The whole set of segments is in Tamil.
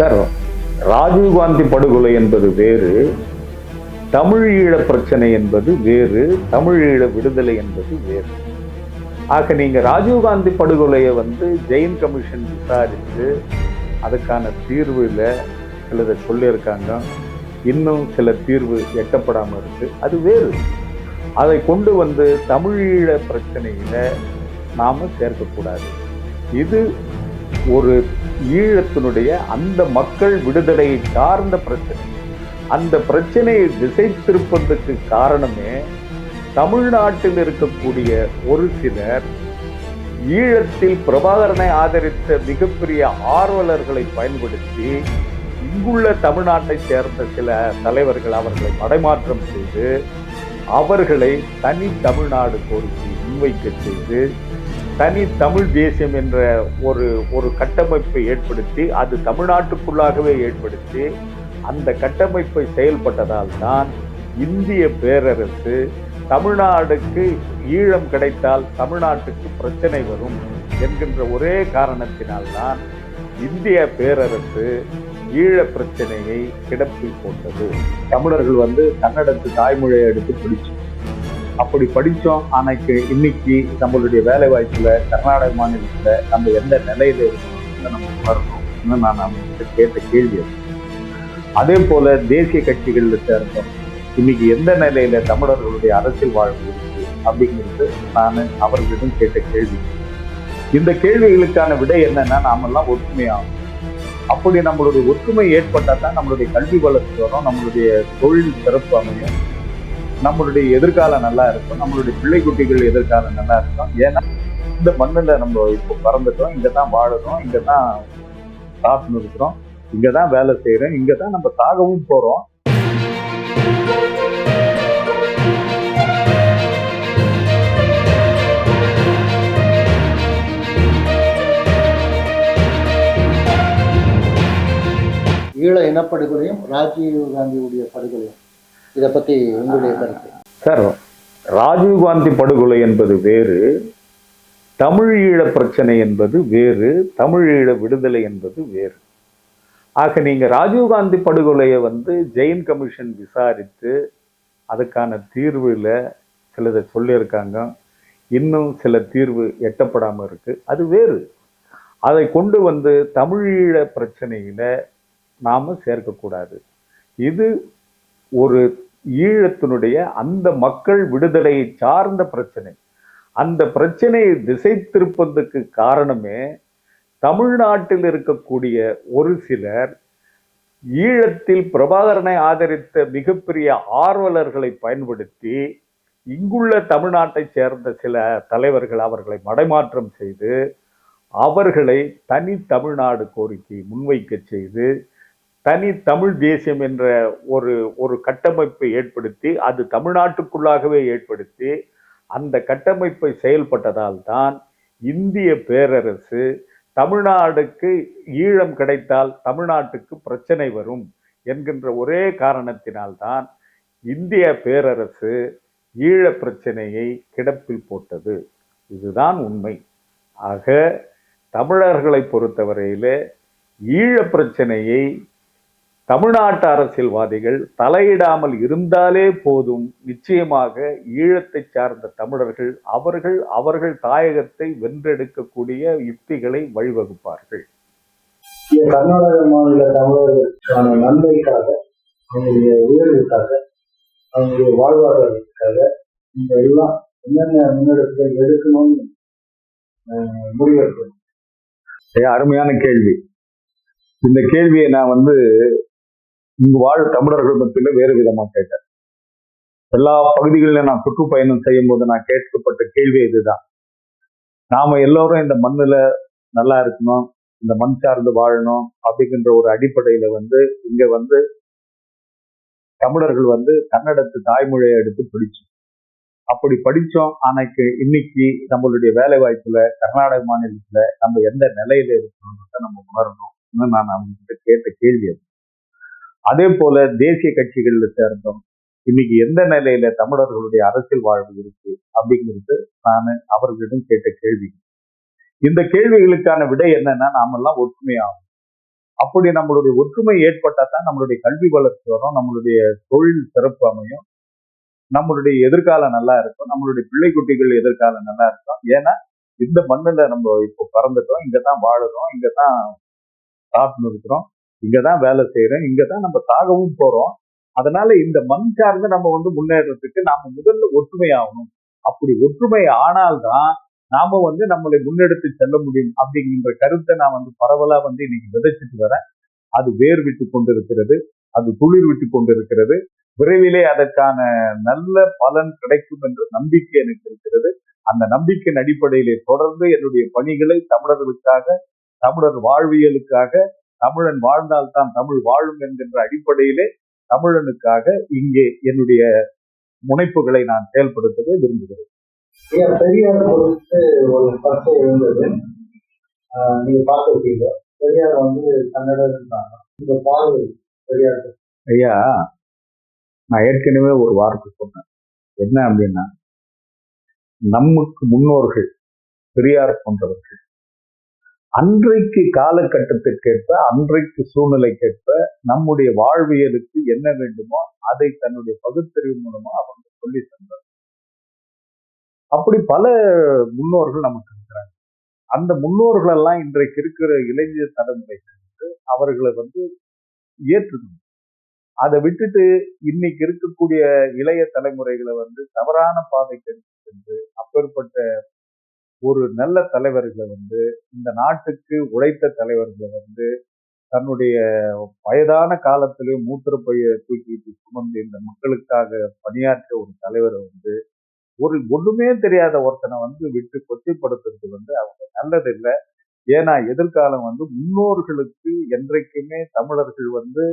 சார் ராஜீவ்காந்தி படுகொலை என்பது வேறு தமிழீழ பிரச்சனை என்பது வேறு தமிழீழ விடுதலை என்பது வேறு. ஆக நீங்க ராஜீவ்காந்தி படுகொலையை வந்து ஜெயின் கமிஷன் விசாரித்து அதுக்கான தீர்வுல சிலதை சொல்லியிருக்காங்க. இன்னும் சில தீர்வு எட்டப்படாமல் இருக்கு. அது வேறு. அதை கொண்டு வந்து தமிழீழ பிரச்சனையில நாம சேர்க்கக்கூடாது. இது ஒரு ஈழத்தினுடைய அந்த மக்கள் விடுதலையை சார்ந்த பிரச்சனை. அந்த பிரச்சனையை திசை திருப்பதற்கு காரணமே தமிழ்நாட்டில் இருக்கக்கூடிய ஒரு சிலர் ஈழத்தில் பிரபாகரனை ஆதரித்த மிகப்பெரிய ஆர்வலர்களை பயன்படுத்தி இங்குள்ள தமிழ்நாட்டை சேர்ந்த சில தலைவர்கள் அவர்களை மடைமாற்றம் செய்து அவர்களை தனி தமிழ்நாடு கோரிக்கை முன்வைக்க செய்து தனி தமிழ் தேசியம் என்ற ஒரு ஒரு கட்டமைப்பை ஏற்படுத்தி அது தமிழ்நாட்டுக்குள்ளாகவே ஏற்படுத்தி அந்த கட்டமைப்பை செயல்பட்டதால் தான் இந்திய பேரரசு தமிழ்நாடுக்கு ஈழம் கிடைத்தால் தமிழ்நாட்டுக்கு பிரச்சனை வரும் என்கின்ற ஒரே காரணத்தினால்தான் இந்திய பேரரசு ஈழ பிரச்சனையை கிடப்பில் போட்டது. தமிழர்கள் வந்து கன்னடத்து தாய்மொழியை எடுத்து பிடிச்சு அப்படி படித்தோம் அன்னைக்கு இன்னைக்கு நம்மளுடைய வேலை வாய்ப்பில் கர்நாடக மாநிலத்தில் நம்ம எந்த நிலையில இருக்கோம்னு நம்ம உணரணும் நான் நம்ம கேட்ட கேள்வி அதே. போல தேசிய கட்சிகளில் சேர்ந்தோம். இன்னைக்கு எந்த நிலையில தமிழர்களுடைய அரசியல் வாழ்வு இருக்கு அப்படிங்கிறது நான் அவர்களிடம் கேட்ட கேள்வி. இந்த கேள்விகளுக்கான விடை என்னன்னா நாமெல்லாம் ஒற்றுமையாகும் அப்படி நம்மளுடைய ஒற்றுமை ஏற்பட்டால் தான் நம்மளுடைய கல்வி வளர்ச்சி வரும் நம்மளுடைய தொழில் சிறப்பு அமையும். நம்மளுடைய எதிர்காலம் நல்லா இருக்கும். நம்மளுடைய பிள்ளை குட்டிகள் எதிர்காலம் நல்லா இருக்கும். ஏன்னா இந்த மண்ணில் நம்ம இப்போ பறந்துட்டோம். இங்கே தான் வாழறோம். இங்கே தான் சாப்பிட்டு இருக்கிறோம். இங்கே தான் வேலை செய்கிறோம் இங்கே தான் நம்ம சாகவும் போகிறோம் ஈழ இனப்படுகொலையும் ராஜீவ் காந்தியுடைய படுகொலையும். இதை பத்தி உங்களுடைய கருத்து. சார் ராஜீவ்காந்தி படுகொலை என்பது வேறு தமிழீழ பிரச்சனை என்பது வேறு தமிழீழ விடுதலை என்பது வேறு. ஆக நீங்கள் ராஜீவ்காந்தி படுகொலையை வந்து ஜெயின் கமிஷன் விசாரித்து அதுக்கான தீர்வில் சிலதை சொல்லியிருக்காங்க. இன்னும் சில தீர்வு எட்டப்படாமல் இருக்குது அது வேறு. அதை கொண்டு வந்து தமிழீழ பிரச்சனையில் நாம் சேர்க்கக்கூடாது. இது ஒரு ஈழத்தினுடைய அந்த மக்கள் விடுதலையை சார்ந்த பிரச்சனை. அந்த பிரச்சனையை திசை திருப்பதற்கு காரணமே தமிழ்நாட்டில் இருக்கக்கூடிய ஒரு சிலர் ஈழத்தில் பிரபாகரனை ஆதரித்த மிகப்பெரிய ஆர்வலர்களை பயன்படுத்தி இங்குள்ள தமிழ்நாட்டை சேர்ந்த சில தலைவர்கள் அவர்களை மடைமாற்றம் செய்து அவர்களை தனி தமிழ்நாடு கோரிக்கை முன்வைக்க செய்து தனி தமிழ் தேசியம் என்ற ஒரு ஒரு கட்டமைப்பை ஏற்படுத்தி அது தமிழ்நாட்டுக்குள்ளாகவே ஏற்படுத்தி அந்த கட்டமைப்பை செயல்பட்டதால் தான் இந்திய பேரரசு தமிழ்நாடுக்கு ஈழம் கிடைத்தால் தமிழ்நாட்டுக்கு பிரச்சனை வரும் என்கின்ற ஒரே காரணத்தினால்தான் இந்திய பேரரசு ஈழ பிரச்சனையை கிடப்பில் போட்டது. இதுதான் உண்மை. ஆக தமிழர்களை பொறுத்தவரையிலே ஈழ பிரச்சனையை தமிழ்நாட்டு அரசியல்வாதிகள் தலையிடாமல் இருந்தாலே போதும். நிச்சயமாக ஈழத்தை சார்ந்த தமிழர்கள் அவர்கள் அவர்கள் தாயகத்தை வென்றெடுக்கக்கூடிய யுக்திகளை வழிவகுப்பார்கள். கர்நாடக மாநில தமிழர்களுக்கான நன்மைக்காக அவங்களுடைய உயர்வுக்காக அவங்களுடைய வாழ்வாதாரத்துக்காக இந்த எல்லாம் என்னென்ன முன்னெடுப்புகள் எடுக்கணும்னு முடிவெடுக்கணும். அருமையான கேள்வி. இந்த கேள்வியை நான் வந்து இங்கு வாழ் தமிழர்கள் மத்தியில வேறு விதமா கேட்டேன் எல்லா பகுதிகளிலும் நான் சுற்றுப்பயணம் செய்யும் போது நான் கேட்கப்பட்ட கேள்வி இதுதான். நாம எல்லோரும் இந்த மண்ணுல நல்லா இருக்கணும் இந்த மண் சார்ந்து வாழணும் அப்படிங்கின்ற ஒரு அடிப்படையில வந்து இங்க வந்து தமிழர்கள் வந்து கன்னடத்து தாய்மொழியை எடுத்து படிச்சோம். அப்படி படிச்சோம் அன்னைக்கு இன்னைக்கு நம்மளுடைய வேலை வாய்ப்புல கர்நாடக மாநிலத்துல நம்ம எந்த நிலையில இருக்கணும்ன்றத நம்ம உணரணும். நான் அவங்க கேட்ட கேள்வி அது. அதே போல தேசிய கட்சிகள்ல சேர்ந்தோம். இன்னைக்கு எந்த நிலையில தமிழர்களுடைய அரசியல் வாழ்வு இருக்கு அப்படிங்கிறது நான் அவர்களிடம் கேட்ட கேள்வி. இந்த கேள்விகளுக்கான விடை என்னன்னா நாமெல்லாம் ஒற்றுமையாகும். அப்படி நம்மளுடைய ஒற்றுமை ஏற்பட்டா தான் நம்மளுடைய கல்வி வளர்ச்சி வரும் நம்மளுடைய தொழில் சிறப்பு அமையும். நம்மளுடைய எதிர்காலம் நல்லா இருக்கும் நம்மளுடைய பிள்ளை குட்டிகள் எதிர்காலம் நல்லா இருக்கும். ஏன்னா இந்த மண்ணில் நம்ம இப்போ பறந்துட்டோம் இங்கே தான் வாழுறோம் இங்கே தான் சாப்பிட்டு இருக்கிறோம். இங்கே தான் வேலை செய்கிறோம் இங்கே தான் நம்ம சாகவும் போகிறோம் அதனால இந்த மண் சார்ந்து நம்ம வந்து முன்னேறதுக்கு நாம முதல்ல ஒற்றுமை ஆகணும் அப்படி ஒற்றுமை ஆனால்தான் நாம வந்து நம்மளை முன்னெடுத்து செல்ல முடியும் அப்படிங்கிற கருத்தை நான் வந்து பரவலா வந்து இன்னைக்கு விதைச்சிட்டு வரேன். அது வேர் விட்டு கொண்டிருக்கிறது அது துளிர் விட்டு கொண்டிருக்கிறது. விரைவிலே அதற்கான நல்ல பலன் கிடைக்கும் என்ற நம்பிக்கை எனக்கு இருக்கிறது. அந்த நம்பிக்கையின் அடிப்படையிலே தொடர்ந்து என்னுடைய பணிகளை தமிழர்களுக்காக தமிழர் வாழ்வியலுக்காக தமிழன் வாழ்ந்தால்தான் தமிழ் வாழும் என்கின்ற அடிப்படையிலே தமிழனுக்காக இங்கே என்னுடைய முனைப்புகளை நான் செயல்படுத்தவே விரும்புகிறேன். பெரியார் குறித்து ஒரு சர்ச்சை இருந்தது. நீங்க பார்த்துருக்கீங்க பெரியார் வந்து கன்னடர் இருந்தாங்க. இந்த பார்வை பெரியார். ஐயா நான் ஏற்கனவே ஒரு வார்த்தை சொன்னேன். என்ன அப்படின்னா நமக்கு முன்னோர்கள் பெரியார் போன்றவர்கள் அன்றைக்கு காலகட்டத்திற்கேற்ப அன்றைக்கு சூழ்நிலைக்கேற்ப நம்முடைய வாழ்வியலுக்கு என்ன வேண்டுமோ அதை தன்னுடைய பகுத்தறிவு மூலமா அவங்க சொல்லி தந்தார் அப்படி பல முன்னோர்கள் நமக்கு இருக்கிறாங்க. அந்த முன்னோர்கள் எல்லாம் இன்றைக்கு இருக்கிற இளைஞர் தலைமுறைகள் அவர்களை வந்து ஏற்றுக்கணும். அதை விட்டுட்டு இன்னைக்கு இருக்கக்கூடிய இளைய தலைமுறைகளை வந்து தவறான பாதைக்கு எடுத்து சென்று அப்பேற்பட்ட ஒரு நல்ல தலைவர்களை வந்து இந்த நாட்டுக்கு உழைத்த தலைவர்களை வந்து தன்னுடைய வயதான காலத்திலே மூத்திரப்பைய தூக்கிட்டு சுமந்து இந்த மக்களுக்காக பணியாற்ற ஒரு தலைவரை வந்து ஒரு ஒண்ணுமே தெரியாத ஒருத்தனை வந்து விட்டு கொச்சைப்படுத்துறது வந்து அவங்க நல்லது இல்லை ஏன்னா எதிர்காலம் வந்து முன்னோர்களுக்கு என்றைக்குமே தமிழர்கள் வந்து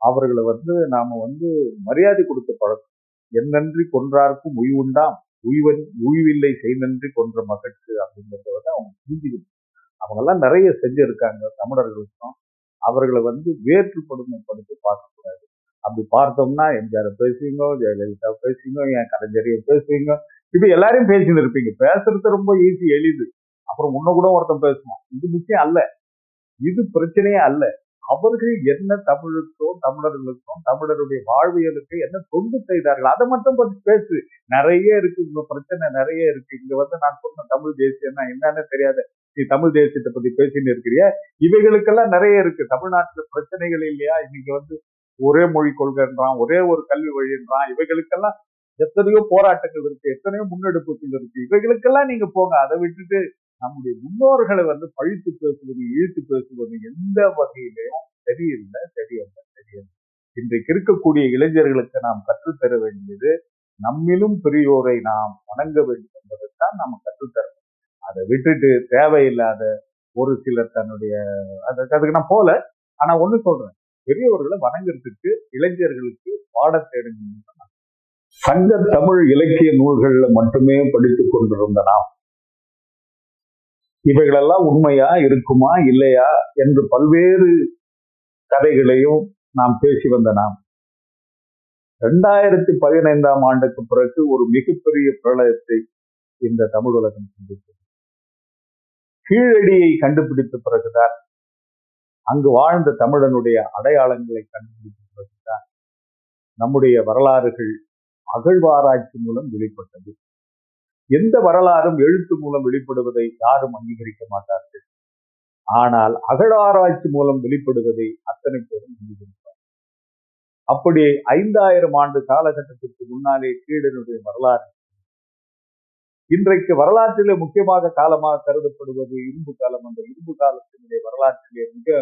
அவர்களை வந்து நாம வந்து மரியாதை கொடுத்து பழக்கம் என்னன்றி கொன்றார்க்கும் உய்வுண்டாம். உய்வன் உய்வில்லை செய்நன்றி கொன்ற மகட்கு அப்படிங்கிறத வந்து அவங்க புரிஞ்சுக்கணும். அவங்க எல்லாம் நிறைய செஞ்சிருக்காங்க தமிழர்களுக்கும் அவர்களை வந்து வேற்றுப்படுமைப்படுத்தி பார்க்கக்கூடாது. அப்படி பார்த்தோம்னா எம்ஜிஆர் பேசுவீங்க ஜெயலலிதா பேசுவீங்க என் கலைஞரையும் பேசுவீங்க? இப்ப எல்லாரையும் பேசிட்டு இருப்பீங்க. பேசுறது ரொம்ப ஈஸி எளிது. அப்புறம் உன்ன கூட ஒருத்தன் பேசுவான். இது முக்கியம் அல்ல. இது பிரச்சனையே அல்ல. அவர்கள் என்ன தமிழுக்கும் தமிழர்களுக்கும் தமிழருடைய வாழ்வியலுக்கு என்ன தொண்டு செய்தார்கள்? அதை மட்டும் பற்றி பேசு. நிறைய இருக்கு இங்க பிரச்சனை நிறைய இருக்கு. இங்க வந்து நான் சொன்ன தமிழ் தேசியம்னா என்னன்னு தெரியாத. நீ தமிழ் தேசியத்தை பத்தி பேசின்னு இருக்கிறிய? இவைகளுக்கெல்லாம் நிறைய இருக்கு. தமிழ்நாட்டுல பிரச்சனைகள் இல்லையா? இன்னைக்கு வந்து ஒரே மொழி கொள்கைன்றான் ஒரே ஒரு கல்வி வழின்றான். இவைகளுக்கெல்லாம் எத்தனையோ போராட்டங்கள் இருக்கு எத்தனையோ முன்னெடுப்புகள் இருக்கு. இவைகளுக்கெல்லாம் நீங்க போங்க. அதை விட்டுட்டு நம்முடைய முன்னோர்களை வந்து பழித்து பேசுவது இழுத்து பேசுவது எந்த வகையிலையும் சரியில்லை சரியல்ல சரியல்ல. இன்றைக்கு இருக்கக்கூடிய இளைஞர்களுக்கு நாம் கற்றுத்தர வேண்டியது நம்மிலும் பெரியோரை நாம் வணங்க வேண்டும் என்பதைத்தான் நாம் கற்றுத்தரணும் அதை விட்டுட்டு தேவையில்லாத ஒரு சிலர் தன்னுடைய அதுக்கு அதுக்கு நான் போல ஆனா ஒண்ணு சொல்றேன். பெரியவர்களை வணங்குறதுக்கு இளைஞர்களுக்கு பாடத்தேடுங்க சங்க தமிழ் இலக்கிய நூல்களில் மட்டுமே படித்துக் கொண்டிருந்த நாம் இவைகளெல்லாம் உண்மையா இருக்குமா இல்லையா என்று பல்வேறு கதைகளையும் நாம் பேசி வந்த நாம். ரெண்டாயிரத்தி பதினைந்தாம் ஆண்டுக்கு பிறகு ஒரு மிகப்பெரிய பிரளயத்தை இந்த தமிழ் உலகம் சந்தித்தது. கீழடியை கண்டுபிடித்த பிறகுதான் அங்கு வாழ்ந்த தமிழனுடைய அடையாளங்களை கண்டுபிடித்த பிறகுதான் நம்முடைய வரலாறுகள் அகழ்வாராய்ச்சி மூலம் வெளிப்பட்டது. எந்த வரலாறும் எழுத்து மூலம் வெளிப்படுவதை யாரும் அங்கீகரிக்க மாட்டார்கள். ஆனால் அகழாராய்ச்சி மூலம் வெளிப்படுவதை அத்தனை பேரும் அங்கீகரிப்பார் அப்படி ஐந்தாயிரம் ஆண்டு காலகட்டத்திற்கு முன்னாலே கீழனுடைய வரலாறு. இன்றைக்கு வரலாற்றிலே முக்கியமாக காலமாக கருதப்படுவது இரும்பு காலம் அந்த இரும்பு காலத்தினுடைய வரலாற்றிலே மிக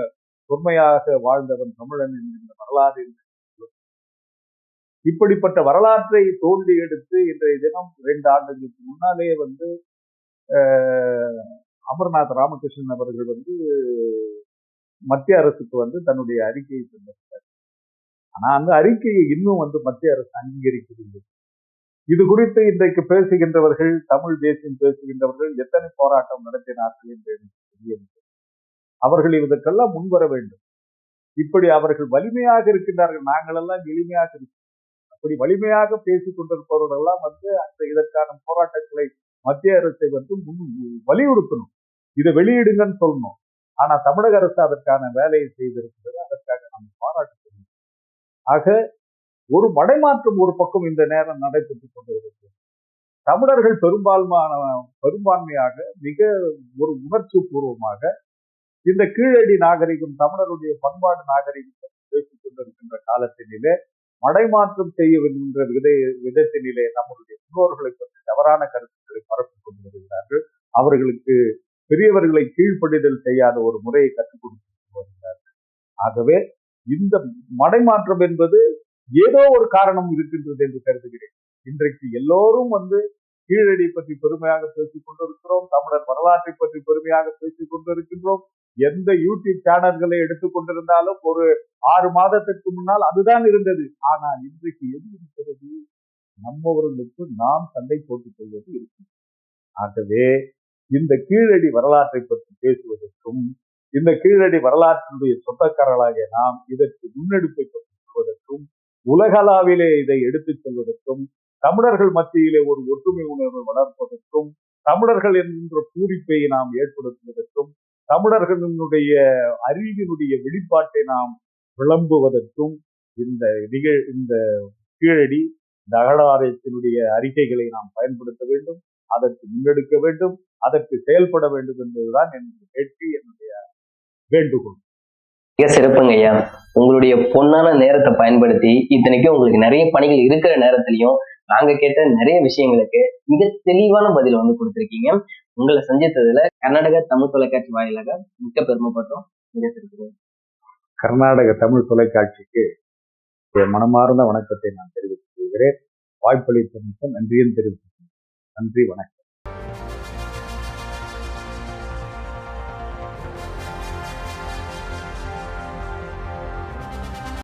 தொன்மையாக வாழ்ந்தவன் தமிழன் என்கின்ற வரலாறு இப்படிப்பட்ட வரலாற்றை தோண்டி எடுத்து இன்றைய தினம் ரெண்டு ஆண்டுகளுக்கு முன்னாலே வந்து அமர்நாத் ராமகிருஷ்ணன் அவர்கள் வந்து மத்திய அரசுக்கு வந்து தன்னுடைய அறிக்கையை தந்திருக்கார் ஆனா அந்த அறிக்கையை இன்னும் வந்து மத்திய அரசு அங்கீகரிக்கவில்லை. இது குறித்து இன்றைக்கு பேசுகின்றவர்கள் தமிழ் தேசியம் பேசுகின்றவர்கள் எத்தனை போராட்டம் நடத்தினார்கள் என்று எனக்கு தெரியவில்லை. அவர்கள் இதற்கெல்லாம் முன்வர வேண்டும். இப்படி அவர்கள் வலிமையாக இருக்கின்றார்கள். நாங்களெல்லாம் எளிமையாக இருக்கிறோம் அப்படி வலிமையாக பேசிக் கொண்டிருப்பவர்களெல்லாம் வந்து அந்த இதற்கான போராட்டங்களை மத்திய அரசை வந்து முன் வலியுறுத்தணும். இதை வெளியிடுங்கன்னு சொல்லணும். ஆனா தமிழக அரசு அதற்கான வேலையை செய்திருக்கிறது. அதற்காக நாம் பாராட்டுகிறோம். ஆக ஒரு மடைமாற்றம் ஒரு பக்கம் இந்த நேரம் நடைபெற்றுக் கொண்டிருக்கிறது. தமிழர்கள் பெரும்பான்மையான பெரும்பான்மையாக மிக ஒரு உணர்ச்சி பூர்வமாக இந்த கீழடி நாகரிகம் தமிழருடைய பண்பாடு நாகரிகம் பேசிக் கொண்டிருக்கின்ற காலத்திலே மடைமாற்றம் செய்ய என்கின்ற விதை விதத்தினிலே நம்முடைய முன்னோர்களை பற்றி தவறான கருத்துக்களை பரப்பிக் கொண்டு வருகிறார்கள் அவர்களுக்கு பெரியவர்களை கீழ்ப்படிதல் செய்யாத ஒரு முறையை கற்றுக் கொடுத்து வருகிறார்கள் ஆகவே இந்த மடைமாற்றம் என்பது ஏதோ ஒரு காரணம் இருக்கின்றது என்று கருதுகிறேன். இன்றைக்கு எல்லோரும் வந்து கீழடி பற்றி பெருமையாக பேசிக் கொண்டிருக்கிறோம் தமிழர் வரலாற்றை பற்றி பெருமையாக பேசிக் கொண்டிருக்கின்றோம். எந்த யூடியூப் சேனல்களை எடுத்துக் கொண்டிருந்தாலும் ஒரு ஆறு மாதத்திற்கு முன்னால் அதுதான் இருந்தது. ஆனால் இன்றைக்கு எது இருக்கிறது? நம்மவர்களுக்கு நாம் சண்டை போட்டுக் கொள்வது இருக்கும். ஆகவே இந்த கீழடி வரலாற்றை பற்றி பேசுவதற்கும் இந்த கீழடி வரலாற்றினுடைய சொந்தக்காரர்களாகிய நாம் இதற்கு முன்னெடுப்பை பற்றி உலகளாவிலே இதை எடுத்துச் செல்வதற்கும் தமிழர்கள் மத்தியிலே ஒரு ஒற்றுமை உணர்வை வளர்ப்பதற்கும் தமிழர்கள் என்ற பூரிப்பை நாம் ஏற்படுத்துவதற்கும் தமிழர்களினுடைய அறிவினுடைய வெளிப்பாட்டை நாம் விளம்புவதற்கும் இந்த நிகழ் இந்த கீழடி இந்த அகழாராய்ச்சியினுடைய அறிக்கைகளை நாம் பயன்படுத்த வேண்டும் அதற்கு முன்னெடுக்க வேண்டும் அதற்கு செயல்பட வேண்டும் என்பதுதான் என்னுடைய கேட்டு என்னுடைய வேண்டுகோள். மிக சிறப்புங்க ஐயா. உங்களுடைய பொன்னான நேரத்தை பயன்படுத்தி இத்தனைக்கும் உங்களுக்கு நிறைய பணிகள் இருக்கிற நேரத்திலையும் நாங்க கேட்ட நிறைய விஷயங்களுக்கு மிக தெளிவான பதில் வந்து கொடுத்திருக்கீங்க. உங்களை சந்தித்ததுல கர்நாடக தமிழ் தொலைக்காட்சி வாயிலாக மிக்க பெருமைப்பட்டோம். மிக கர்நாடக தமிழ் தொலைக்காட்சிக்கு என் மனமார்ந்த வணக்கத்தை நான் தெரிவித்துக் கொள்கிறேன். வாய்ப்பளித்தமைக்கு நன்றியும் தெரிவித்துக் நன்றி வணக்கம்.